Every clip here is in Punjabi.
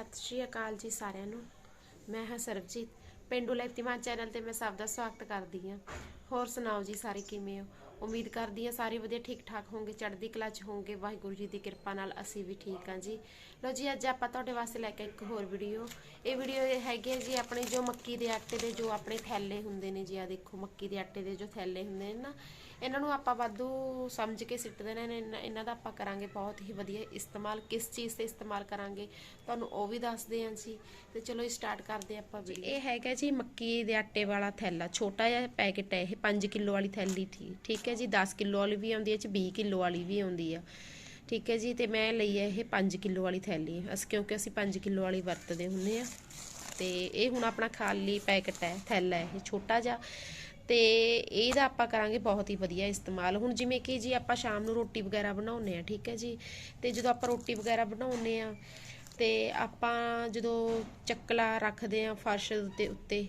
ਸਤਿ ਸ੍ਰੀ ਅਕਾਲ ਜੀ ਸਾਰਿਆਂ ਨੂੰ। ਮੈਂ ਹਾਂ ਸਰਬਜੀਤ। ਪਿੰਡੂ ਲੈਤੀਮਾਨ ਚੈਨਲ ਤੇ ਮੈਂ ਸਭ ਦਾ ਸਵਾਗਤ ਕਰਦੀ ਹਾਂ। ਹੋਰ ਸੁਣਾਓ ਜੀ ਸਾਰੇ ਕਿਵੇਂ ਹੋ? ਉਮੀਦ ਕਰਦੀ ਹਾਂ ਸਾਰੇ ਵਧੀਆ ਠੀਕ ਠਾਕ ਹੋਵੋਗੇ ਚੜ੍ਹਦੀ ਕਲਾ ਚ ਹੋਵੋਗੇ ਵਾਹਿਗੁਰੂ ਜੀ ਦੀ ਕਿਰਪਾ ਨਾਲ ਅਸੀਂ ਵੀ ਠੀਕ ਹਾਂ ਜੀ। ਲੋ ਜੀ ਅੱਜ ਆਪਾਂ ਤੁਹਾਡੇ ਵਾਸਤੇ ਲੈ ਕੇ ਇੱਕ ਹੋਰ ਵੀਡੀਓ। ਇਹ ਵੀਡੀਓ ਇਹ ਹੈਗੀ ਹੈ ਜੀ ਆਪਣੇ ਜੋ ਮੱਕੀ ਦੇ ਆਟੇ ਦੇ ਜੋ ਆਪਣੇ ਥੈਲੇ ਹੁੰਦੇ ਨੇ ਜੀ ਆ ਦੇਖੋ ਮੱਕੀ ਦੇ ਆਟੇ ਦੇ ਜੋ ਥੈਲੇ ਹੁੰਦੇ ਨੇ ਨਾ ਇਹਨਾਂ ਨੂੰ ਆਪਾਂ ਵਾਧੂ ਸਮਝ ਕੇ ਸਿੱਟ ਦੇਣਾ ਨੇ। ਇਹਨਾਂ- ਦਾ ਆਪਾਂ ਕਰਾਂਗੇ ਬਹੁਤ ਹੀ ਵਧੀਆ ਇਸਤੇਮਾਲ ਕਿਸ ਚੀਜ਼ ਤੇ ਇਸਤੇਮਾਲ ਕਰਾਂਗੇ ਤੁਹਾਨੂੰ ਉਹ ਵੀ ਦੱਸਦੇ ਹਾਂ ਜੀ। ਤੇ ਚਲੋ ਸਟਾਰਟ ਕਰਦੇ ਆਪਾਂ ਵੀਡੀਓ। ਇਹ ਹੈਗਾ ਜੀ ਮੱਕੀ ਦੇ ਆਟੇ ਵਾਲਾ ਥੈਲਾ ਛੋਟਾ ਜਿਹਾ ਪੈਕੇਟ ਹੈ ਇਹ 5 ਕਿਲੋ ਵਾਲੀ ਥੈਲੀ ਥੀ ਠੀਕ ਹੈ ਜੀ 10 ਕਿਲੋ ਵਾਲੀ ਵੀ ਆਉਂਦੀ ਹੈ ਚ 20 ਕਿਲੋ ਵਾਲੀ ਵੀ ਆਉਂਦੀ ਆ। ਠੀਕ ਹੈ ਜੀ, ਤੇ ਮੈਂ ਲਈ ਹੈ ਇਹ 5 ਕਿਲੋ ਵਾਲੀ ਥੈਲੀ। ਅਸ, ਕਿਉਂਕਿ ਅਸੀਂ 5 ਕਿਲੋ ਵਾਲੀ ਵਰਤਦੇ ਹੁੰਦੇ ਆ। ਤੇ ਇਹ ਹੁਣ ਆਪਣਾ ਖਾਲੀ ਪੈਕਟ ਹੈ, ਥੈਲਾ ਹੈ, ਇਹ ਛੋਟਾ ਜਿਹਾ। ਤੇ ਇਹਦਾ ਆਪਾਂ ਕਰਾਂਗੇ ਬਹੁਤ ਹੀ ਵਧੀਆ ਇਸਤੇਮਾਲ। ਹੁਣ ਜਿਵੇਂ ਕਿ ਜੀ ਆਪਾਂ ਸ਼ਾਮ ਨੂੰ ਰੋਟੀ ਵਗੈਰਾ ਬਣਾਉਨੇ ਆ ਠੀਕ ਹੈ ਜੀ। ਤੇ ਜਦੋਂ ਆਪਾਂ ਰੋਟੀ ਵਗੈਰਾ ਬਣਾਉਨੇ ਆ ਤੇ ਆਪਾਂ ਜਦੋਂ ਚੱਕਲਾ ਰੱਖਦੇ ਆ ਫਰਸ਼ ਦੇ ਉੱਤੇ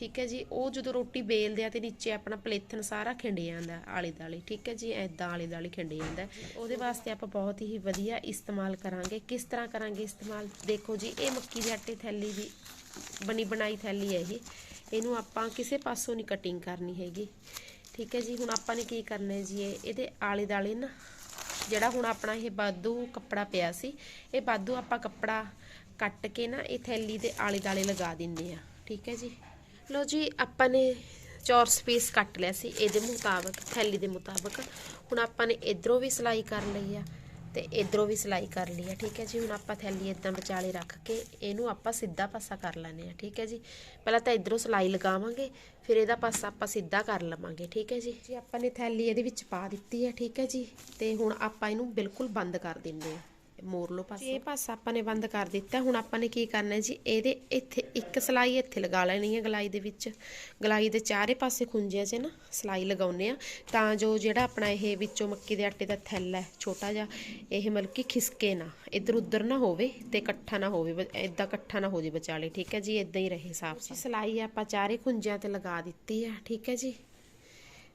ਠੀਕ ਹੈ ਜੀ, ਉਹ ਜਦੋਂ ਰੋਟੀ ਬੇਲਦੇ ਆ ਤੇ ਨੀਚੇ ਆਪਣਾ ਪਲੇਥਨ ਸਾਰਾ ਖਿੰਡ ਜਾਂਦਾ ਆਲੇ ਦਾਲੇ ਠੀਕ ਹੈ ਜੀ ਐਦਾਂ ਆਲੇ ਦਾਲੇ ਖਿੰਡੇ ਜਾਂਦਾ। ਉਹਦੇ ਵਾਸਤੇ ਆਪਾਂ ਬਹੁਤ ਹੀ ਵਧੀਆ ਇਸਤੇਮਾਲ ਕਰਾਂਗੇ। ਕਿਸ ਤਰ੍ਹਾਂ ਕਰਾਂਗੇ ਇਸਤੇਮਾਲ? ਦੇਖੋ ਜੀ, ਇਹ ਮੱਕੀ ਦੇ ਆਟੇ ਥੈਲੀ ਦੀ ਬਣੀ ਬਣਾਈ ਥੈਲੀ ਹੈ ਇਹ। ਇਹਨੂੰ ਆਪਾਂ ਕਿਸੇ ਪਾਸੋਂ ਨਹੀਂ ਕਟਿੰਗ ਕਰਨੀ ਹੈਗੀ। ਠੀਕ ਹੈ ਜੀ, ਹੁਣ ਆਪਾਂ ਨੇ ਕੀ ਕਰਨਾ ਹੈ ਜੀ ਇਹਦੇ ਆਲੇ ਦਾਲੇ ਨਾ, ਜਿਹੜਾ ਹੁਣ ਆਪਣਾ ਇਹ ਬਾਦੂ ਕੱਪੜਾ ਪਿਆ ਸੀ, ਇਹ ਬਾਦੂ ਆਪਾਂ ਕੱਪੜਾ ਕੱਟ ਕੇ ਨਾ ਇਹ ਥੈਲੀ ਦੇ ਆਲੇ ਦਾਲੇ ਲਗਾ ਦਿੰਦੇ ਆ ਠੀਕ ਹੈ ਜੀ। ਲੋ ਜੀ, ਆਪਾਂ ਨੇ ਚੌਰਸ ਪੀਸ ਕੱਟ ਲਿਆ ਸੀ, ਇਹਦੇ ਮੁਤਾਬਕ, ਥੈਲੀ ਦੇ ਮੁਤਾਬਕ। ਹੁਣ ਆਪਾਂ ਨੇ ਇਧਰੋਂ ਵੀ ਸਿਲਾਈ ਕਰ ਲਈ ਆ ਤੇ ਇਧਰੋਂ ਵੀ ਸਿਲਾਈ ਕਰ ਲਈ ਆ, ਠੀਕ ਹੈ ਜੀ? ਹੁਣ ਆਪਾਂ ਥੈਲੀ ਇਦਾਂ ਵਿਚਾਲੇ ਰੱਖ ਕੇ ਇਹਨੂੰ ਆਪਾਂ ਸਿੱਧਾ ਪਾਸਾ ਕਰ ਲੈਣੇ ਆ, ਠੀਕ ਹੈ ਜੀ? ਪਹਿਲਾਂ ਤਾਂ ਇਧਰੋਂ ਸਿਲਾਈ ਲਗਾਵਾਂਗੇ, ਫਿਰ ਇਹਦਾ ਪਾਸਾ ਆਪਾਂ ਸਿੱਧਾ ਕਰ ਲਵਾਂਗੇ, ਠੀਕ ਹੈ ਜੀ? ਜੀ, ਆਪਾਂ ਨੇ ਥੈਲੀ ਇਹਦੇ ਵਿੱਚ ਪਾ ਦਿੱਤੀ ਹੈ ਠੀਕ ਹੈ ਜੀ? ਤੇ ਹੁਣ ਆਪਾਂ ਇਹਨੂੰ ਬਿਲਕੁਲ ਬੰਦ ਕਰ ਦਿੰਦੇ ਆ। ਮੋਰ ਲੋ ਪਾਸੇ ਇਹ ਪਾਸਾ ਆਪਾਂ ਨੇ ਬੰਦ ਕਰ ਦਿੱਤਾ ਹੁਣ ਆਪਾਂ ਨੇ ਕੀ ਕਰਨਾ ਹੈ ਜੀ? ਇਹਦੇ ਇੱਥੇ ਇੱਕ ਸਲਾਈ ਇੱਥੇ ਲਗਾ ਲੈਣੀ ਹੈ ਗਲਾਈ ਦੇ ਵਿੱਚ। ਗਲਾਈ ਦੇ ਚਾਰੇ ਪਾਸੇ ਖੁੰਝਿਆਂ 'ਚ ਨਾ ਸਲਾਈ ਲਗਾਉਨੇ ਆ ਤਾਂ ਜੋ ਜਿਹੜਾ ਆਪਣਾ ਇਹ ਵਿੱਚੋਂ ਮੱਕੀ ਦੇ ਆਟੇ ਦਾ ਥੈਲਾ ਹੈ ਛੋਟਾ ਜਿਹਾ ਇਹ ਮਤਲਬ ਕਿ ਖਿਸਕੇ ਨਾ ਇੱਧਰ ਉੱਧਰ ਨਾ ਹੋਵੇ ਤੇ ਇਕੱਠਾ ਨਾ ਹੋਵੇ ਇਦਾਂ ਇਕੱਠਾ ਨਾ ਹੋ ਜੇ ਵਿਚਾਲੇ ਠੀਕ ਹੈ ਜੀ? ਇਦਾਂ ਹੀ ਰਹੇ ਸਾਫ਼ ਸਾਫ਼ ਸਲਾਈ ਆਪਾਂ ਚਾਰੇ ਖੁੰਝਿਆਂ ਤੇ ਲਗਾ ਦਿੱਤੀ ਆ ਠੀਕ ਹੈ ਜੀ?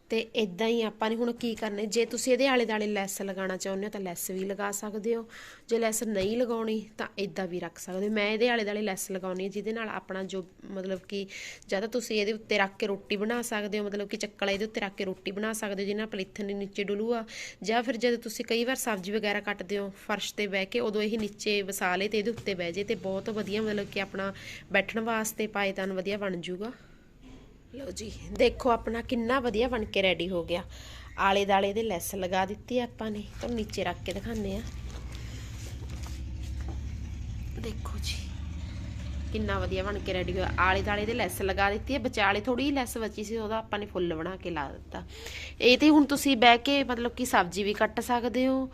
ਤੇ ਇਦਾਂ ਹੀ ਆਪਾਂ ਨੇ ਹੁਣ ਕੀ ਕਰਨਾ ਜੇ ਤੁਸੀਂ ਇਹਦੇ ਆਲੇ ਦਾਲੇ ਲੈਸ ਲਗਾਉਣਾ ਚਾਹੁੰਦੇ ਹੋ ਤਾਂ ਲੈਸ ਵੀ ਲਗਾ ਸਕਦੇ ਹੋ। ਜੇ ਲੈਸ ਨਹੀਂ ਲਗਾਉਣੀ ਤਾਂ ਇਦਾਂ ਵੀ ਰੱਖ ਸਕਦੇ ਹੋ। ਮੈਂ ਇਹਦੇ ਆਲੇ ਦਾਲੇ ਲੈਸ ਲਗਾਉਣੀ ਹੈ, ਜਿਹਦੇ ਨਾਲ ਆਪਣਾ ਜੋ ਮਤਲਬ ਕਿ ਜਾਂ ਤੁਸੀਂ ਇਹਦੇ ਉੱਤੇ ਰੱਖ ਕੇ ਰੋਟੀ ਬਣਾ ਸਕਦੇ ਹੋ, ਮਤਲਬ ਕਿ ਚੱਕਲਾ ਇਹਦੇ ਉੱਤੇ ਰੱਖ ਕੇ ਰੋਟੀ ਬਣਾ ਸਕਦੇ ਹੋ, ਜਿਹਦੇ ਨਾਲ ਪਲਿੱਥਨ ਦੇ ਨੀਚੇ ਡੁੱਲੂਆ ਜਾਂ ਫਿਰ ਜਦੋਂ ਤੁਸੀਂ ਕਈ ਵਾਰ ਸਬਜ਼ੀ ਵਗੈਰਾ ਕੱਟਦੇ ਹੋ, ਫਰਸ਼ ਤੇ ਬਹਿ ਕੇ ਉਦੋਂ ਇਹ ਨੀਚੇ ਵਸਾ ਲੇ ਤੇ ਇਹਦੇ ਉੱਤੇ ਬਹਿ ਜੇ ਤੇ ਬਹੁਤ ਵਧੀਆ ਮਤਲਬ ਕਿ ਆਪਣਾ ਬੈਠਣ ਵਾਸਤੇ ਪਾਏਦਾਨ ਵਧੀਆ ਬਣ ਜੂਗਾ ਲਓ ਜੀ, ਦੇਖੋ ਆਪਣਾ ਕਿੰਨਾ ਵਧੀਆ ਬਣ ਕੇ ਰੈਡੀ ਹੋ ਗਿਆ। ਆਲੇ ਦਾਲੇ ਦੇ ਲੈਸ ਲਗਾ ਦਿੱਤੀ ਆਪਾਂ ਨੇ ਤੁਹਾਨੂੰ ਨੀਚੇ ਰੱਖ ਕੇ ਦਿਖਾਉਂਦੇ ਆ। ਦੇਖੋ ਜੀ, ਕਿੰਨਾ ਵਧੀਆ ਬਣ ਕੇ ਰੈਡੀ ਹੋਇਆ। ਆਲੇ ਦਾਲੇ ਦੇ ਲੈਸ ਲਗਾ ਦਿੱਤੀ ਹੈ ਵਿਚਾਲੇ ਥੋੜੀ ਲੈਸ ਬਚੀ ਸੀ, ਉਹਦਾ ਆਪਾਂ ਨੇ ਫੁੱਲ ਬਣਾ ਕੇ ਲਾ ਦਿੱਤਾ। ਇਹ ਤੇ ਹੁਣ ਤੁਸੀਂ ਬਹਿ ਕੇ ਮਤਲਬ ਕਿ ਸਬਜ਼ੀ ਵੀ ਕੱਟ ਸਕਦੇ ਹੋ,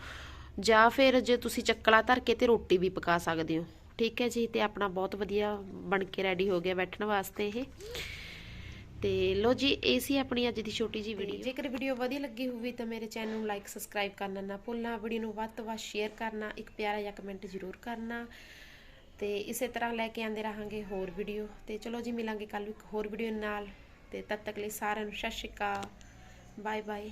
ਜਾਂ ਫਿਰ ਜੇ ਤੁਸੀਂ ਚੱਕਲਾ ਧਰ ਕੇ ਤੇ ਰੋਟੀ ਵੀ ਪਕਾ ਸਕਦੇ ਹੋ। ਠੀਕ ਹੈ ਜੀ, ਤੇ ਆਪਣਾ ਬਹੁਤ ਵਧੀਆ ਬਣ ਕੇ ਰੈਡੀ ਹੋ ਗਿਆ ਬੈਠਣ ਵਾਸਤੇ ਇਹ। ਤੇ ਲੋ ਜੀ ਇਹ ਸੀ ਆਪਣੀ ਅੱਜ ਦੀ ਛੋਟੀ ਜੀ ਵੀਡੀਓ ਜੇਕਰ ਵੀਡੀਓ ਵਧੀਆ ਲੱਗੀ ਹੋਵੇ ਤਾਂ ਮੇਰੇ ਚੈਨਲ ਨੂੰ ਲਾਈਕ ਸਬਸਕ੍ਰਾਈਬ ਕਰਨਾ ਨਾ ਭੁੱਲਣਾ ਵੀਡੀਓ ਨੂੰ ਵੱਧ ਤੋਂ ਵੱਧ ਸ਼ੇਅਰ ਕਰਨਾ ਇੱਕ ਪਿਆਰਾ ਜਿਹਾ ਕਮੈਂਟ ਜ਼ਰੂਰ ਕਰਨਾ। ਤੇ ਇਸੇ ਤਰ੍ਹਾਂ ਲੈ ਕੇ ਆਂਦੇ ਰਹਾਂਗੇ ਹੋਰ ਵੀਡੀਓ ਤੇ ਚਲੋ ਜੀ ਮਿਲਾਂਗੇ ਕੱਲ ਇੱਕ ਹੋਰ ਵੀਡੀਓ ਨਾਲ। ਤੇ ਤਦ ਤੱਕ ਲਈ ਸਾਰਿਆਂ ਨੂੰ ਸਤਿ ਸ਼੍ਰੀ ਅਕਾਲ। Bye bye